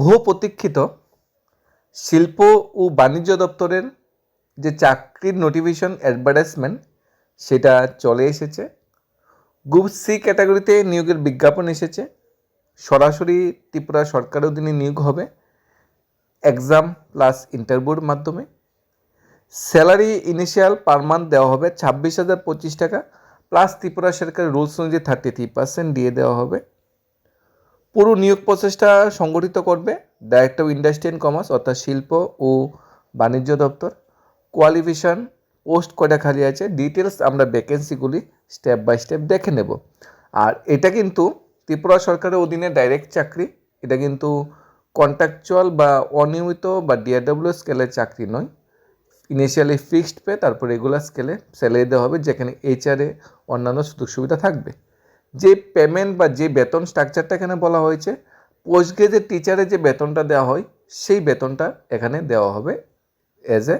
বহু প্রতীক্ষিত শিল্প ও বাণিজ্য দপ্তরের যে চাকরির নোটিফিকেশন অ্যাডভার্টাইজমেন্ট সেটা চলে এসেছে। গ্রুপ সি ক্যাটাগরিতে নিয়োগের বিজ্ঞাপন এসেছে। সরাসরি ত্রিপুরা সরকার অধীনে নিয়োগ হবে। এক্সাম প্লাস ইন্টারভিউর মাধ্যমে। স্যালারি ইনিশিয়াল পার মান্থ দেওয়া হবে ছাব্বিশ হাজার পঁচিশ টাকা। প্লাস ত্রিপুরা সরকারের রুলস অনুযায়ী থার্টি থ্রি পার্সেন্ট দিয়ে দেওয়া হবে। পুরো নিয়োগ প্রসেসটা সংগঠিত করবে director of industry and commerce অর্থাৎ শিল্প ও বাণিজ্য দপ্তর। কোয়ালিফিকেশন পোস্ট কয়টা খালি আছে ডিটেলস আমরা ভ্যাকেন্সিগুলি স্টেপ বাই স্টেপ দেখে নেব। আর এটা কিন্তু ত্রিপুরা সরকারের অধীনে ডাইরেক্ট চাকরি, এটা কিন্তু কন্ট্রাকচুয়াল বা অনিয়মিত বা ডিআরডব্লিউ স্কেলের চাকরি নয়। ইনিশিয়ালি ফিক্সড পে তারপর রেগুলার স্কেলে স্যালারি দেওয়া হবে, যেখানে এইচআরে অন্যান্য সুযোগ সুবিধা থাকবে। যে পেমেন্ট বা যে বেতন স্ট্রাকচারটা এখানে বলা হয়েছে পোস্ট গ্রেজের টিচারে যে বেতনটা দেওয়া হয়, সেই বেতনটা এখানে দেওয়া হবে অ্যাজ এ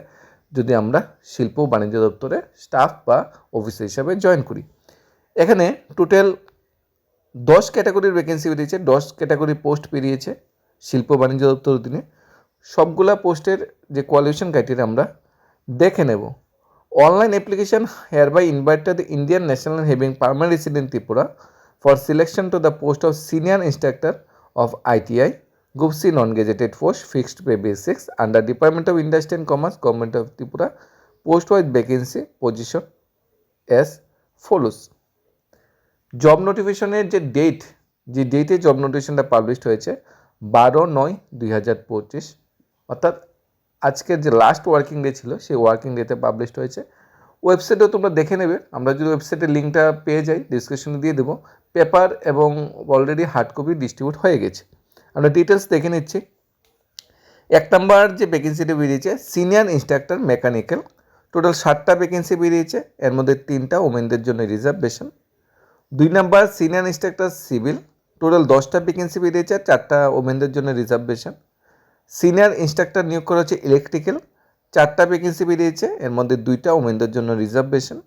যদি আমরা শিল্প বাণিজ্য দপ্তরে স্টাফ বা অফিসার হিসাবে জয়েন করি। এখানে টোটাল দশ ক্যাটাগরির ভ্যাকেন্সি বেরিয়েছে, দশ ক্যাটাগরি পোস্ট বেরিয়েছে শিল্প বাণিজ্য দপ্তর অধীনে। সবগুলা পোস্টের যে কোয়ালিফিকেশন ক্রাইটেরিয়া আমরা দেখে নেব। Online application hereby invited the Indian national having permanent resident Tripura for selection to the post of senior instructor of ITI group C non gazetted post fixed pay basics under department of industry and commerce government of Tripura post wise vacancy position as follows job নোটিফিকেশনের যে date যে ডেটে job নোটিফিকেশনটা published হয়েছে, বারো নয় দুই হাজার পঁচিশ, অর্থাৎ আজকের যে লাস্ট ওয়ার্কিং ডে ছিল, সেই ওয়ার্কিং ডেতে পাবলিশড হয়েছে। ওয়েবসাইটেও তোমরা দেখে নেবে। আমরা যদি ওয়েবসাইটের লিঙ্কটা পেয়ে যাই ডিসক্রিপশনে দিয়ে দেবো। পেপার এবং অলরেডি হার্ড কপি ডিস্ট্রিবিউট হয়ে গেছে। আমরা ডিটেলস দেখে নিচ্ছি। এক নাম্বার যে ভ্যাকেন্সিটা বেরিয়েছে সিনিয়র ইনস্ট্রাক্টর মেকানিক্যাল টোটাল ষাটটা ভ্যাকেন্সি বেরিয়েছে। এর মধ্যে তিনটা ওমেনদের জন্য রিজার্ভেশন দুই number senior instructor civil total দশটা ভ্যাকেন্সি বেরিয়েছে চারটা ওমেনদের জন্য রিজার্ভেশন সিনিয়র ইনস্ট্রাক্টর নিয়োগ করা হচ্ছে ইলেকট্রিক্যাল চারটা ভ্যাকেন্সি বেরিয়েছে, এর মধ্যে দুইটা ওমেনদের জন্য reservation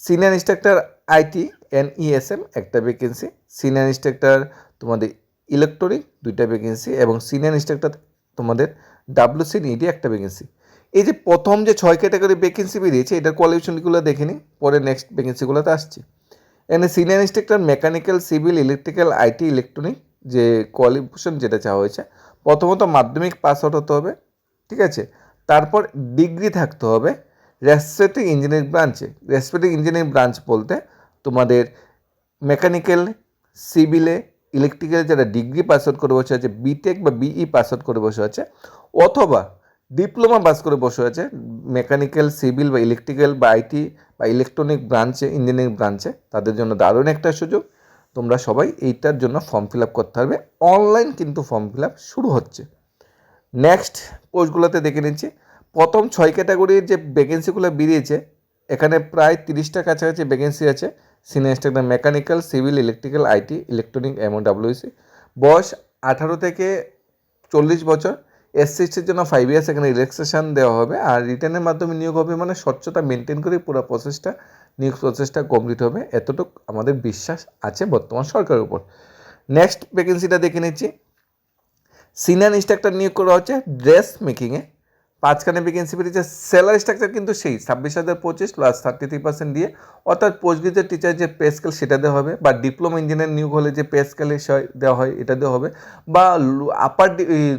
senior instructor IT and ESM একটা ভ্যাকেন্সি সিনিয়র ইনস্ট্রাক্টর তোমাদের ইলেকট্রনিক দুইটা ভ্যাকেন্সি এবং সিনিয়র ইনস্ট্রাক্টর তোমাদের ডাব্লিউসি ইডি একটা ভ্যাকেন্সি এই যে প্রথম যে ছয় ক্যাটাগরি ভ্যাকেন্সি বেরিয়েছে, এটার কোয়ালিফিকেশনগুলো দেখে নিই পরে নেক্সট ভ্যাকেন্সিগুলোতে আসছি। এখানে senior instructor mechanical civil electrical IT electronic যে কোয়ালিফিকেশন যেটা চাওয়া হয়েছে প্রথমত মাধ্যমিক পাস আউট হতে হবে, ঠিক আছে? তারপর ডিগ্রি থাকতে হবে রেসপেক্টিভ ইঞ্জিনিয়ারিং ব্রাঞ্চে। রেসপেক্টিভ ইঞ্জিনিয়ারিং ব্রাঞ্চ বলতে তোমাদের মেকানিক্যাল, সিভিলে ইলেকট্রিক্যাল যারা ডিগ্রি পাস আউট করে বসে আছে বিটেক বা বিই পাস আউট করে বসে আছে, অথবা ডিপ্লোমা পাস করে বসে আছে মেকানিক্যাল, সিভিল বা ইলেকট্রিক্যাল বা আইটি বা ইলেকট্রনিক ব্রাঞ্চে, ইঞ্জিনিয়ারিং ব্রাঞ্চে, তাদের জন্য দারুণ একটা সুযোগ। তোমরা সবাই এইটার জন্য ফর্ম ফিল আপ করতে পারবে। অনলাইন কিন্তু ফর্ম ফিল আপ শুরু হচ্ছে। নেক্সট পোস্টগুলোতে দেখে নিচ্ছি। প্রথম ছয় ক্যাটাগরির যে ভ্যাকেন্সিগুলো বেরিয়েছে, এখানে প্রায় তিরিশটা কাছাকাছি ভ্যাকেন্সি আছে। Senior instructor mechanical civil electrical IT electronic এবং ডাব্লিউসি বয়স আঠারো থেকে চল্লিশ বছর। এসসিসটির জন্য ফাইভ ইয়ার্স এখানে রিল্যাক্সেশন দেওয়া হবে। আর রিটার্নের মাধ্যমে নিয়োগ হবে মানে স্বচ্ছতা মেনটেন করে পুরো প্রসেসটা নিয়োগ প্রসেসটা কমপ্লিট হবে। এতটুকু আমাদের বিশ্বাস আছে বর্তমান সরকারের উপর। নেক্সট ভ্যাকেন্সিটা দেখে নিচ্ছি। সিনিয়র ইনস্ট্রাক্টর নিয়োগ করা হচ্ছে ড্রেস মেকিংয়ে পাঁচখানে ভ্যাকেন্সি বেরিয়েছে স্যালারি স্ট্রাকচার কিন্তু সেই, ছাব্বিশ হাজার পঁচিশ প্লাস থার্টি থ্রি পার্সেন্ট দিয়ে। অর্থাৎ পোস্ট গ্রেজুয়েট টিচার যে পে স্কেল সেটা দেওয়া হবে, বা ডিপ্লোমা ইঞ্জিনিয়ার নিয়োগ হলে যে পে স্কেলে দেওয়া হয়, এটা দেওয়া হবে। বা আপার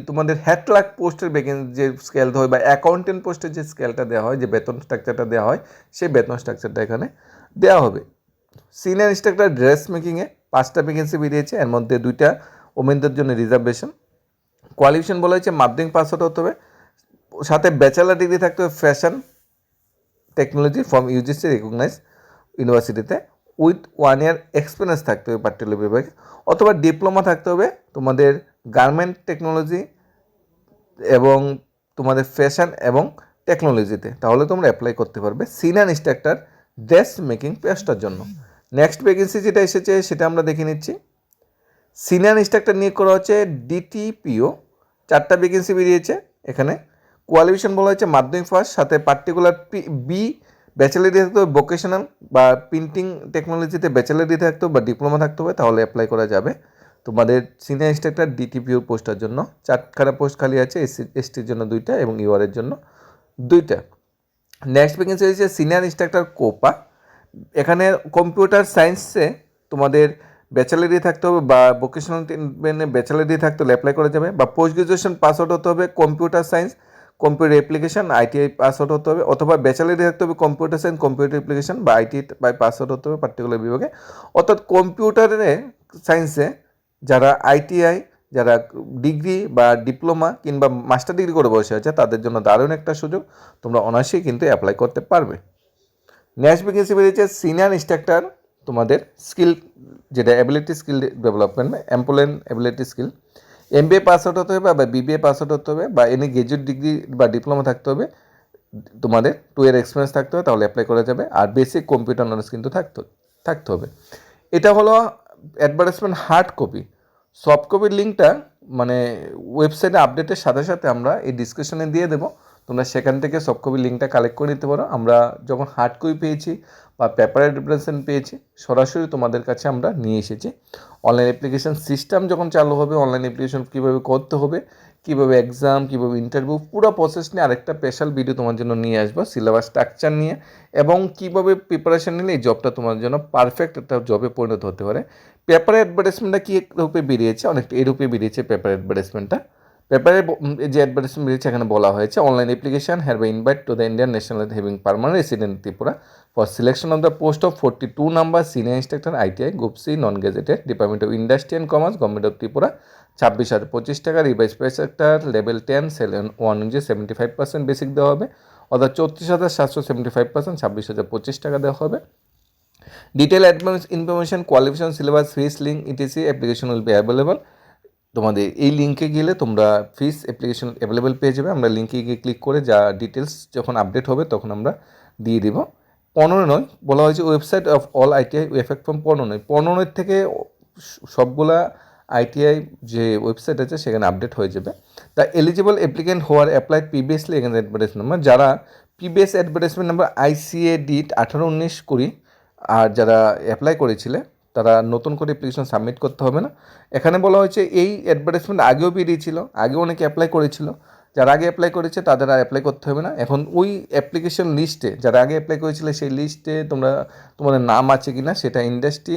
তোমাদের হেড ক্লার্ক পোস্টের ভ্যাকেন্সি যে স্কেল দেওয়া হয়, বা অ্যাকাউন্টেন্ট পোস্টের যে স্কেলটা দেওয়া হয়, যে বেতন স্ট্রাকচারটা দেওয়া হয়, সেই বেতন স্ট্রাকচারটা এখানে দেওয়া হবে। সিনিয়র ইনস্ট্রাক্টর ড্রেস মেকিংয়ে পাঁচটা ভ্যাকেন্সি বেরিয়েছে, এর মধ্যে দুইটা ওমেনদের জন্য রিজার্ভেশন কোয়ালিফিকেশন বলা হয়েছে, মাধ্যমিক পাস হতে হবে। সাথে ব্যাচেলার ডিগ্রি থাকতে হবে fashion technology from UGC recognise ইউনিভার্সিটিতে উইথ ওয়ান ইয়ার এক্সপিরিয়েন্স থাকতে হবে পার্টিকুলার বিভাগে। অথবা ডিপ্লোমা থাকতে হবে তোমাদের গার্মেন্ট টেকনোলজি এবং তোমাদের ফ্যাশন এবং টেকনোলজিতে তাহলে তোমরা অ্যাপ্লাই করতে পারবে সিনিয়র ইনস্ট্রাক্টর ড্রেস মেকিং পেস্টার জন্য। নেক্সট ভ্যাকেন্সি যেটা এসেছে সেটা আমরা দেখে নিচ্ছি। সিনিয়র ইনস্ট্রাক্টর নিয়োগ করা হচ্ছে ডিটিপিও চারটা ভ্যাকেন্সি বেরিয়েছে এখানে। কোয়ালিফিকেশন বলা হয়েছে মাধ্যমিক পাস, সাথে পার্টিকুলার বি ব্যাচেলার থাকতে হবে ভোকেশনাল বা প্রিন্টিং টেকনোলজিতে ব্যাচেলার থাকতে হবে বা ডিপ্লোমা থাকতে হবে, তাহলে অ্যাপ্লাই করা যাবে। তোমাদের সিনিয়র ইনস্ট্রাক্টর ডিটিপিও পোস্টের জন্য, চারখানা পোস্ট খালি আছে এসসি এসটির জন্য দুইটা এবং ইউআরের জন্য দুইটা। নেক্সট ভ্যাকেন্সি হয়েছে সিনিয়র ইনস্ট্রাক্টর কোপা এখানে কম্পিউটার সায়েন্সে তোমাদের ব্যাচেলার থাকতে হবে বা ভোকেশনাল ট্রেনে ব্যাচেলার থাকতে হলে অ্যাপ্লাই করা যাবে বা পোস্ট গ্রাজুয়েশন পাস আউট হতে হবে computer science computer application ITI pass out হতে হবে, অথবা ব্যাচেলার থাকতে হবে কম্পিউটার সায়েন্স কম্পিউটার অ্যাপ্লিকেশন বা আইটিআই বাই পাস আউট হতে হবে পার্টিকুলার বিভাগে। অর্থাৎ কম্পিউটারে সায়েন্সে যারা আইটিআই যারা ডিগ্রি বা ডিপ্লোমা কিংবা মাস্টার ডিগ্রি করে বসে আছে, তাদের জন্য দারুণ একটা সুযোগ, তোমরা অনায়াসেই কিন্তু অ্যাপ্লাই করতে পারবে। নেক্সট ভ্যাকেন্সি বেরিয়েছে সিনিয়র ইনস্ট্রাক্টর তোমাদের স্কিল যেটা ability skill development employment ability skill M B A pass out হতে হবে বা বিবিএ পাস আউট হতে হবে বা এনি গ্রাজুয়েট ডিগ্রি বা ডিপ্লোমা থাকতে হবে, তোমাদের টু ইয়ার এক্সপিরিয়েন্স থাকতে হবে, তাহলে অ্যাপ্লাই করা যাবে। আর বেসিক কম্পিউটার নলেজ কিন্তু থাকতে থাকতে হবে। এটা হলো অ্যাডভার্টাইজমেন্ট হার্ড কপি সফট কপির লিঙ্কটা মানে ওয়েবসাইটে আপডেটের সাথে সাথে আমরা এই ডিসক্রিপশনে দিয়ে দেবো। তোমরা সেখান থেকে সফট কপির লিঙ্কটা কালেক্ট করে নিতে পারো। আমরা যখন হার্ড কপি পেয়েছি বা পেপারের রিপ্রেজেন্ট পেয়েছি, সরাসরি তোমাদের কাছে আমরা নিয়ে এসেছি। অনলাইন অ্যাপ্লিকেশন সিস্টেম যখন চালু হবে অনলাইন অ্যাপ্লিকেশন কীভাবে করতে হবে, কীভাবে এক্সাম কীভাবে ইন্টারভিউ পুরো প্রসেস নিয়ে আরেকটা স্পেশাল ভিডিও তোমার জন্য নিয়ে আসব সিলেবাস স্ট্রাকচার নিয়ে। এবং কীভাবে প্রিপারেশান নিলে এই জবটা তোমার জন্য পারফেক্ট একটা জবে পরিণত হতে পারে। পেপার অ্যাডভার্টাইজমেন্টটা কী রূপে বেরিয়েছে? অনেকটা এই রূপে বেরিয়েছে পেপার অ্যাডভার্টাইজমেন্টটা পেপারে যে অ্যাডভার্টাইজমেন্ট বেরিয়েছে, এখানে বলা হয়েছে online application have invite to the Indian national having permanent resident Tripura for selection of the post of forty two number senior instructor ITI group non gazetted department of industry and commerce government of Tripura ছাব্বিশ হাজার পঁচিশ টাকা revise price sector level ten seven one অনুযায়ী seventy five percent basic দেওয়া হবে, অর্থাৎ চৌত্রিশ হাজার সাতশো সেভেন্টি ফাইভ পার্সেন্ট ছাব্বিশ হাজার পঁচিশ টাকা দেওয়া হবে। Detail advance information qualification syllabus fees link etc application will be available তোমাদের এই লিঙ্কে গেলে তোমরা ফিস অ্যাপ্লিকেশন অ্যাভেলেবেল পেয়ে যাবে। আমরা লিঙ্কে গিয়ে ক্লিক করে যা ডিটেলস যখন আপডেট হবে তখন আমরা দিয়ে দিব। পনেরো নয়, বলা হয়েছে website of all ITI effect from পনেরো নয়। পনেরো নয় থেকে সবগুলা আইটিআই যে ওয়েবসাইট আছে সেখানে আপডেট হয়ে যাবে। The eligible applicant where applied previously এখানে অ্যাডভার্টাইজমেন্ট নাম্বার যারা প্রিভিয়াস অ্যাডভার্টাইজমেন্ট নাম্বার আইসিএ ডিট আঠারো উনিশ কুড়ি আর যারা অ্যাপ্লাই করেছিলে তারা নতুন করে অ্যাপ্লিকেশন সাবমিট করতে হবে না। এখানে বলা হয়েছে, এই অ্যাডভার্টাইজমেন্ট আগেও বেরিয়েছিল, আগেও অনেকে অ্যাপ্লাই করেছিল। যারা আগে অ্যাপ্লাই করেছে, তাদের আর অ্যাপ্লাই করতে হবে না। এখন ওই অ্যাপ্লিকেশন লিস্টে যারা আগে অ্যাপ্লাই করেছিল, সেই লিস্টে তোমরা, তোমাদের নাম আছে কি না সেটা ইন্ডাস্ট্রি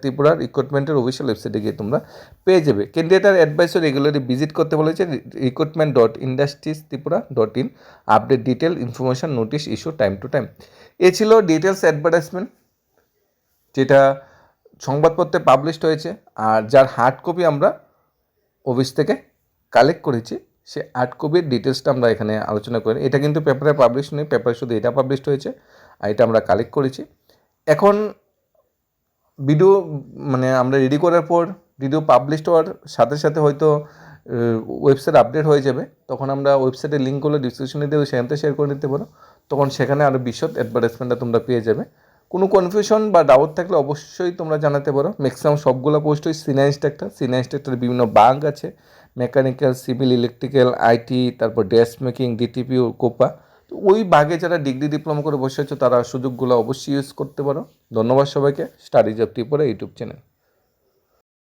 ত্রিপুরার রিক্রুটমেন্টের অফিসিয়াল ওয়েবসাইটে গিয়ে তোমরা পেয়ে যাবে। ক্যান্ডিডেটার অ্যাডভাইস রেগুলারলি ভিজিট করতে বলেছে recruitment dot industries Tripura dot in update detail information notice issue time to time এ ছিল ডিটেলস অ্যাডভার্টাইজমেন্ট যেটা সংবাদপত্রে পাবলিশড হয়েছে আর যার হার্ড কপি আমরা অফিস থেকে কালেক্ট করেছি, সে হার্ড কপির ডিটেলসটা আমরা এখানে আলোচনা করি। এটা কিন্তু পেপারে পাবলিশ নেই পেপারে শুধু এটা পাবলিশড হয়েছে আর এটা আমরা কালেক্ট করেছি। এখন ভিডিও মানে আমরা রেডি করার পর ভিডিও পাবলিশ হওয়ার সাথে সাথে হয়তো ওয়েবসাইট আপডেট হয়ে যাবে। তখন আমরা ওয়েবসাইটের লিঙ্কগুলো ডিসক্রিপশনে দিয়ে সেখান থেকে শেয়ার করে নিতে পারো। তখন সেখানে আরও বিশদ অ্যাডভার্টাইজমেন্টটা তোমরা পেয়ে যাবে। কোনো কনফিউশন বা ডাউট থাকলে অবশ্যই তোমরা জানাতে পারো। ম্যাক্সিমাম সবগুলো পোস্ট ওই সিনা ইনস্ট্রাক্টর সিনা ইন্সট্রাক্টর বিভিন্ন বাঙ্ক আছে। মেকানিক্যাল সিভিল ইলেকট্রিক্যাল আইটি তারপর ড্রেস মেকিং ডিটিপিও কোপা তো ওই বাগে যারা ডিগ্রি ডিপ্লোমা করে বসে আছো, তারা সুযোগগুলো অবশ্যই ইউজ করতে পারো। ধন্যবাদ সবাইকে। Studies of Tripura YouTube channel